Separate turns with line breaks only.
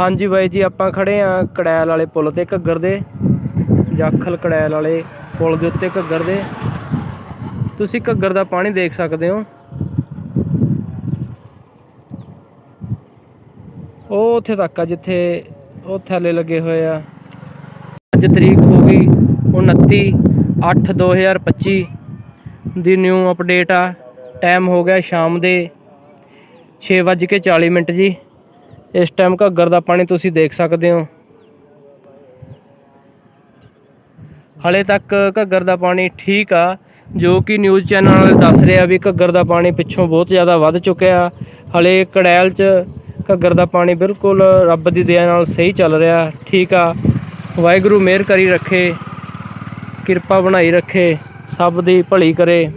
ਹਾਂਜੀ ਬਾਈ ਜੀ, ਆਪਾਂ ਖੜੇ ਆ ਕੜੈਲ ਵਾਲੇ ਪੁਲ ਤੇ, ਘੱਗਰ ਦੇ। ਜਾਖਲ ਕੜੈਲ ਵਾਲੇ ਪੁਲ ਦੇ ਉੱਤੇ, ਘੱਗਰ ਦੇ। ਤੁਸੀਂ ਘੱਗਰ ਦਾ ਪਾਣੀ ਦੇਖ ਸਕਦੇ ਹੋ। ਉਹ ਉੱਥੇ ਤੱਕ ਆ, ਜਿੱਥੇ ਉਹ ਥੱਲੇ ਲੱਗੇ ਹੋਏ ਆ। ਅੱਜ ਤਰੀਕ ਹੋ ਗਈ 29 8 2025 ਦੀ ਨਿਊ ਅਪਡੇਟ ਆ। ਟਾਈਮ ਹੋ ਗਿਆ ਸ਼ਾਮ ਦੇ 6:40 ਮਿੰਟ ਜੀ। ਇਸ ਟਾਈਮ ਘੱਗਰ ਦਾ ਪਾਣੀ ਤੁਸੀਂ ਦੇਖ ਸਕਦੇ ਹੋ। ਹਲੇ ਤੱਕ ਘੱਗਰ ਦਾ ਪਾਣੀ ਠੀਕ ਆ, ਜੋ ਕਿ ਨਿਊਜ਼ ਚੈਨਲ ਵਾਲੇ ਦੱਸ ਰਿਹਾ ਵੀ ਘੱਗਰ ਦਾ ਪਾਣੀ ਪਿੱਛੋਂ ਬਹੁਤ ਜ਼ਿਆਦਾ ਵੱਧ ਚੁੱਕਿਆ ਹਲੇ ਕੜੈਲ 'ਚ ਘੱਗਰ ਦਾ ਪਾਣੀ ਬਿਲਕੁਲ ਰੱਬ ਦੀ ਦਇਆ ਨਾਲ ਸਹੀ ਚੱਲ ਰਿਹਾ, ਠੀਕ ਆ। ਵਾਹਿਗੁਰੂ ਮਿਹਰ ਕਰੀ ਰੱਖੇ, ਕਿਰਪਾ ਬਣਾਈ ਰੱਖੇ, ਸਭ ਦੀ ਭਲੀ ਕਰੇ।